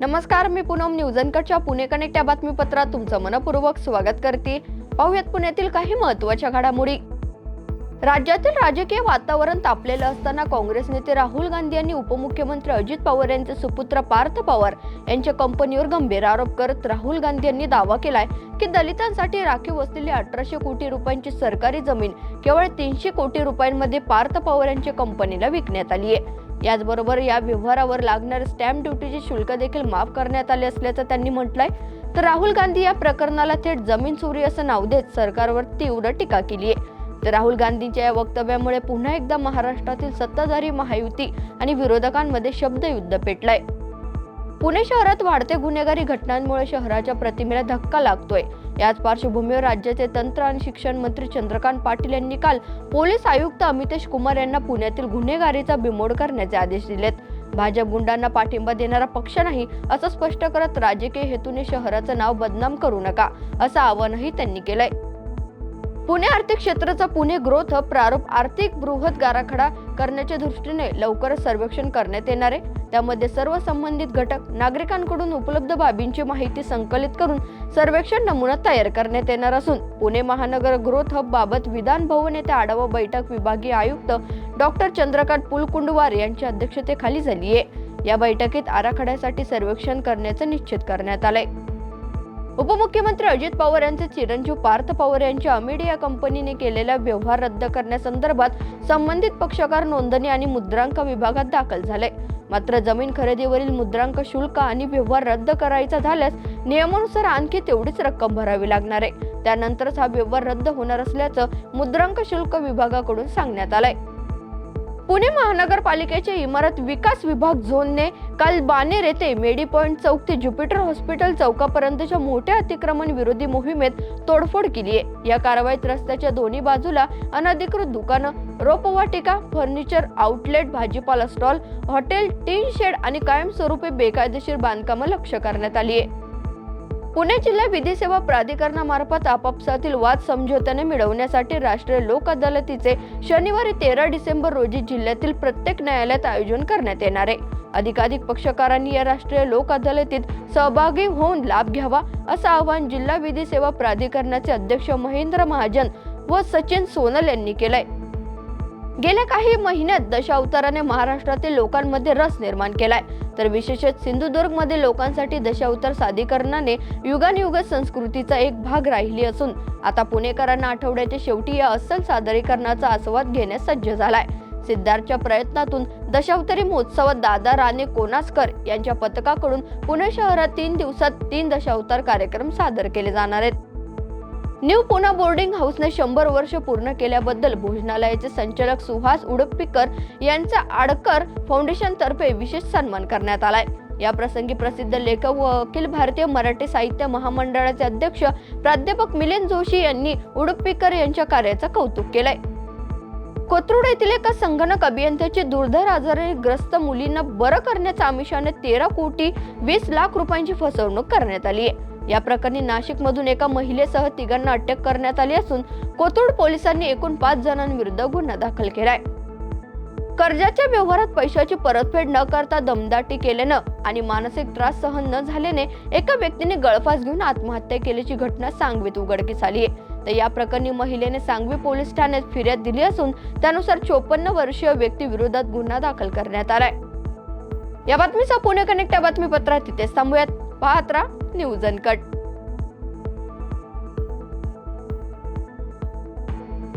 नमस्कार मी पूनम न्यूज अनकटच्या पुणे कनेक्ट या बातमीपत्रात तुमचं मनपूर्वक स्वागत करते. पाहुयात पुण्यातील काही महत्त्वाच्या घडामोडी. राज्यातील राजकीय वातावरण तापलेलं असताना काँग्रेस नेते राहुल गांधी यांनी उपमुख्यमंत्री अजित पवार यांचे सुपुत्र पार्थ पवार यांच्या कंपनीवर गंभीर आरोप करत राहुल गांधी यांनी दावा केलाय की दलितांसाठी राखीव असलेली अठराशे कोटी रुपयांची सरकारी जमीन केवळ तीनशे कोटी रुपयांमध्ये पार्थ पवार यांच्या कंपनीला विकण्यात आली आहे याचबरोबर या व्यवहारावर लागणारे स्टॅम्प ड्युटीचे शुल्क देखील माफ करण्यात आले असल्याचं त्यांनी म्हटलंय. तर राहुल गांधी या प्रकरणाला थेट जमीन चोरी असं नाव देत सरकारवर तीव्र टीका केली आहे तर राहुल गांधींच्या या वक्तव्यामुळे पुन्हा एकदा महाराष्ट्रातील सत्ताधारी महायुती आणि विरोधकांमध्ये शब्दयुद्ध पेटलंय. पुणे शहरात वाढते गुन्हेगारी घटनांमुळे शहराच्या प्रतिमेला धक्का लागतोय. याच पार्श्वभूमीवर राज्याचे तंत्र आणि शिक्षण मंत्री चंद्रकांत पाटील यांनी काल पोलीस आयुक्त अमितेश कुमार यांना पुण्यातील गुन्हेगारीचा बिमोड करण्याचे आदेश दिलेत. भाजप गुंडांना पाठिंबा देणारा पक्ष नाही असं स्पष्ट करत राजकीय हेतूने शहराचं नाव बदनाम करू नका असं आवाहनही त्यांनी केलंय. पुणे आर्थिक क्षेत्राचा पुणे ग्रोथ हब प्रारूप आर्थिक बृहत गाराखडा करण्याच्या दृष्टीने लवकरच सर्वेक्षण करण्यात येणार आहे. त्यामध्ये सर्व संबंधित घटक नागरिकांकडून उपलब्ध बाबींची माहिती संकलित करून सर्वेक्षण नमुना तयार करण्यात येणार असून पुणे महानगर ग्रोथ हब बाबत विधान भवन येथे आढावा बैठक विभागीय आयुक्त डॉक्टर चंद्रकांत पुलकुंडवार यांच्या अध्यक्षतेखाली झाली आहे या बैठकीत आराखड्यासाठी सर्वेक्षण करण्याचं निश्चित करण्यात आलंय. उपमुख्यमंत्री अजित पवार यांचे चिरंजीव पार्थ पवार यांच्या अमिडिया कंपनीने केलेला व्यवहार रद्द करण्यासंदर्भात संबंधित पक्षकार नोंदणी आणि मुद्रांक विभागात दाखल झाले. मात्र जमीन खरेदीवरील मुद्रांक शुल्क आणि व्यवहार रद्द करायचा झाल्यास नियमानुसार आणखी तेवढीच रक्कम भरावी लागणार आहे. त्यानंतरच हा व्यवहार रद्द होणार असल्याचं मुद्रांक शुल्क विभागाकडून सांगण्यात आलंय. पुणे महानगरपालिकेचे इमारत विकास विभाग झोनने काल बानेर येथे मेडी पॉइंट चौक ते ज्युपिटर हॉस्पिटल चौकापर्यंतच्या मोठ्या अतिक्रमण विरोधी मोहिमेत तोडफोड केली आहे. या कारवाईत रस्त्याच्या दोन्ही बाजूला अनधिकृत दुकानं रोपवाटिका फर्निचर आउटलेट भाजीपाला स्टॉल हॉटेल टीन शेड आणि कायमस्वरूपी बेकायदेशीर बांधकामं लक्ष करण्यात आली आहे. पुणे जिल्हा विधी सेवा प्राधिकरणामार्फत आपापसातील वाद समझोत्याने मिळवण्यासाठी राष्ट्रीय लोक अदालतीचे शनिवारी तेरा डिसेंबर रोजी जिल्ह्यातील प्रत्येक न्यायालयात आयोजन करण्यात येणार आहे. अधिकाधिक पक्षकारांनी या राष्ट्रीय लोक अदालतीत सहभागी होऊन लाभ घ्यावा असं आवाहन जिल्हा विधी सेवा प्राधिकरणाचे अध्यक्ष महेंद्र महाजन व सचिन सोनल यांनी केलंय. गेल्या काही महिन्यात दशावताराने महाराष्ट्रातील लोकांमध्ये रस निर्माण केलाय. तर विशेषतः सिंधुदुर्गमध्ये लोकांसाठी दशावतार सादरीकरणाने युगानयुग संस्कृतीचा एक भाग राहिली असून आता पुणेकरांना आठवड्याच्या शेवटी या अस्सल सादरीकरणाचा आस्वाद घेण्यास सज्ज झालाय. सिद्धार्थच्या प्रयत्नातून दशावतारी महोत्सवात दादा राणे कोनासकर यांच्या पथकाकडून पुणे शहरात तीन दिवसात तीन दशावतार कार्यक्रम सादर केले जाणार आहेत. न्यू पुना बोर्डिंग हाऊसने शंभर वर्ष पूर्ण केल्याबद्दल भोजनालयाचे संचालक सुहास उडप्पीकर यांचा आडकर फाउंडेशन तर्फे विशेष सन्मान करण्यात आलाय. या प्रसंगी प्रसिद्ध लेखक व अखिल भारतीय मराठी साहित्य महामंडळाचे अध्यक्ष प्राध्यापक मिलिंद जोशी यांनी उडप्पीकर यांच्या कार्याचं कौतुक केलंय. कोथरूड येथील एका संगणक अभियंत्याची दुर्धर आजारी ग्रस्त मुलींना बरं करण्याच्या आमिषाने तेरा कोटी वीस लाख रुपयांची फसवणूक करण्यात आली आहे या प्रकरणी नाशिक मधून एका महिलेसह तिघांना अटक करण्यात आली असून कोथरूड पोलिसांनी एकूण पाच जणांविरुद्ध गुन्हा दाखल केलाय. कर्जाच्या व्यवहारात पैशाची परतफेड न करता दमदाटी केल्यानं आणि मानसिक त्रास सहन न झाल्याने एका व्यक्तीने गळफास घेऊन आत्महत्या केल्याची घटना सांगवीत उघडकीस आली आहे तर या प्रकरणी महिलेने सांगवी पोलीस ठाण्यात फिर्याद दिली असून त्यानुसार चोपन्न वर्षीय व्यक्ती विरोधात गुन्हा दाखल करण्यात आलाय. या बातमीचा पुणे कनेक्ट या बातमीपत्रात तिथेच थांबूयात. पाहत राहा न्यूज अनकट.